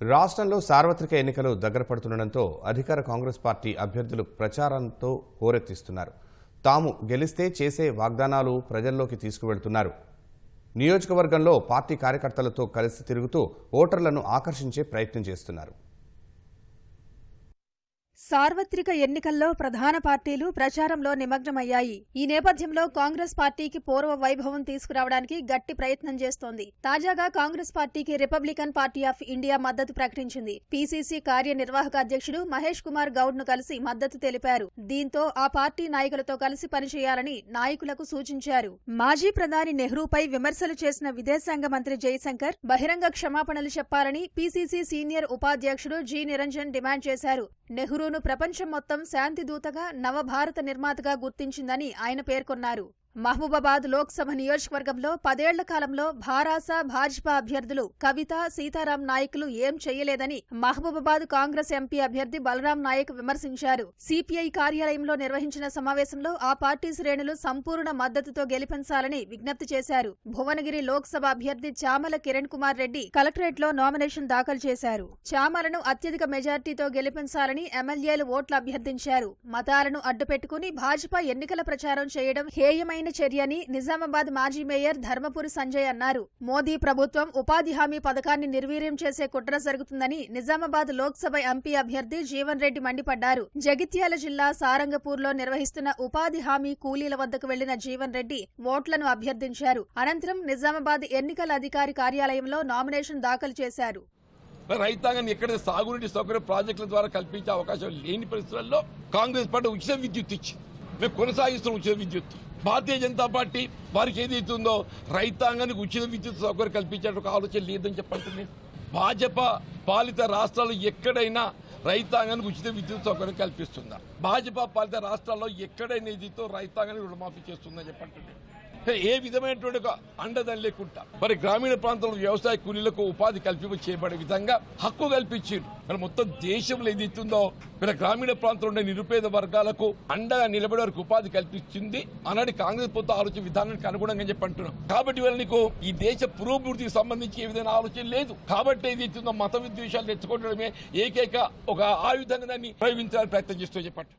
రాష్ట్రంలో సార్వత్రిక ఎన్నికలు దగ్గర పడుతుండటంతో అధికార కాంగ్రెస్ పార్టీ అభ్యర్థులు ప్రచారంతో హోరెత్తిస్తున్నారు. తాము గెలిస్తే చేసే వాగ్దానాలు ప్రజల్లోకి తీసుకువెళ్తున్నారు. నియోజకవర్గంలో పార్టీ కార్యకర్తలతో కలిసి తిరుగుతూ ఓటర్లను ఆకర్షించే ప్రయత్నం చేస్తున్నారు. సార్వత్రిక ఎన్నికల్లో ప్రధాన పార్టీలు ప్రచారంలో నిమగ్నమయ్యాయి. ఈ నేపథ్యంలో కాంగ్రెస్ పార్టీకి పూర్వ వైభవం తీసుకురావడానికి గట్టి ప్రయత్నం చేస్తోంది. తాజాగా కాంగ్రెస్ పార్టీకి రిపబ్లికన్ పార్టీ ఆఫ్ ఇండియా మద్దతు ప్రకటించింది. పీసీసీ కార్యనిర్వాహక అధ్యక్షుడు మహేష్ కుమార్ గౌడ్ను కలిసి మద్దతు తెలిపారు. దీంతో ఆ పార్టీ నాయకులతో కలిసి పనిచేయాలని నాయకులకు సూచించారు. మాజీ ప్రధాని నెహ్రూపై విమర్శలు చేసిన విదేశాంగ మంత్రి జయశంకర్ బహిరంగ క్షమాపణలు చెప్పాలని పీసీసీ సీనియర్ ఉపాధ్యక్షుడు జి. నిరంజన్ డిమాండ్ చేశారు. నెహ్రూను ప్రపంచం మొత్తం శాంతి దూతగా నవభారత నిర్మాతగా గుర్తించిందని ఆయన పేర్కొన్నారు. మహబూబాబాద్ లోక్సభ నియోజకవర్గంలో పదేళ్ళ కాలంలో భారాస భాజపా అభ్యర్థులు కవిత సీతారాం నాయకులు ఏం చెయ్యలేదని మహబూబాబాద్ కాంగ్రెస్ ఎంపీ అభ్యర్థి బలరాం నాయక్ విమర్శించారు. సిపిఐ కార్యాలయంలో నిర్వహించిన సమావేశంలో ఆ పార్టీ శ్రేణులు సంపూర్ణ మద్దతుతో గెలిపించాలని విజ్ఞప్తి చేశారు. భువనగిరి లోక్సభ అభ్యర్థి చామల కిరణ్ కుమార్ రెడ్డి కలెక్టరేట్లో నామినేషన్ దాఖలు చేశారు. చామలను అత్యధిక మెజార్టీతో గెలిపించాలని ఎమ్మెల్యేలు ఓట్లు అభ్యర్థించారు. మతాలను అడ్డుపెట్టుకుని భాజపా ఎన్నికల ప్రచారం చేయడం హేయమైన చర్యని నిజామాబాద్ మాజీ మేయర్ ధర్మపురి సంజయ్ అన్నారు. మోదీ ప్రభుత్వం ఉపాధి హామీ పథకాన్ని నిర్వీర్యం చేసే కుట్ర జరుగుతుందని నిజామాబాద్ లోక్సభ ఎంపీ అభ్యర్థి జీవన్ రెడ్డి మండిపడ్డారు. జగిత్యాల జిల్లా సారంగపూర్లో నిర్వహిస్తున్న ఉపాధి హామీ కూలీల వద్దకు వెళ్ళిన జీవన్ రెడ్డి ఓట్లను అభ్యర్థించారు. అనంతరం నిజామాబాద్ ఎన్నికల అధికారి కార్యాలయంలో నామినేషన్ దాఖలు చేశారు. రైతాంగాన్ని ఎక్కడ సాగునీటి సౌకర్య ప్రాజెక్టుల ద్వారా కల్పించే అవకాశం లేని పరిస్థితుల్లో కాంగ్రెస్ పార్టీ ఉచిత విద్యుత్ ఇచ్చింది. మేము కొనసాగిస్తున్న ఉచిత విద్యుత్. భారతీయ జనతా పార్టీ వారికి ఏదైతే ఉందో రైతాంగానికి ఉచిత విద్యుత్ సౌకర్యం కల్పించే ఒక ఆలోచన లేదని చెప్పంటుంది భాజపా పాలిత రాష్ట్రాలు ఎక్కడైనా రైతాంగానికి ఉచిత విద్యుత్ సౌకర్యం కల్పిస్తుందా? భాజపా పాలిత రాష్ట్రాల్లో ఎక్కడైనా ఇదితో రైతాంగానికి రుణమాఫీ చేస్తుందని చెప్పంటుంది ఏ విధమైనటువంటి అండదని లేకుండా మరి గ్రామీణ ప్రాంతంలో వ్యవసాయ కూలీలకు ఉపాధి కల్పింప చేయబడే విధంగా హక్కు కల్పించారు మరి మొత్తం దేశంలో ఏదైతుందో మరి గ్రామీణ ప్రాంతంలో ఉండే నిరుపేద వర్గాలకు అండగా నిలబడే వరకు ఉపాధి కల్పించింది ఆనాటి కాంగ్రెస్ ప్రభుత్వ ఆలోచన విధానానికి అనుగుణంగా చెప్పి అంటున్నాం కాబట్టి ఇవాళ నీకు ఈ దేశ పురోభివృద్ధికి సంబంధించి ఏ విధమైన ఆలోచన లేదు. కాబట్టి ఏదైతుందో మత విద్వేషాలు తెచ్చుకోవడమే ఏకైక ఒక ఆయుధంగా దాన్ని ప్రయోగించాలని ప్రయత్నం చేస్తూ చెప్పండి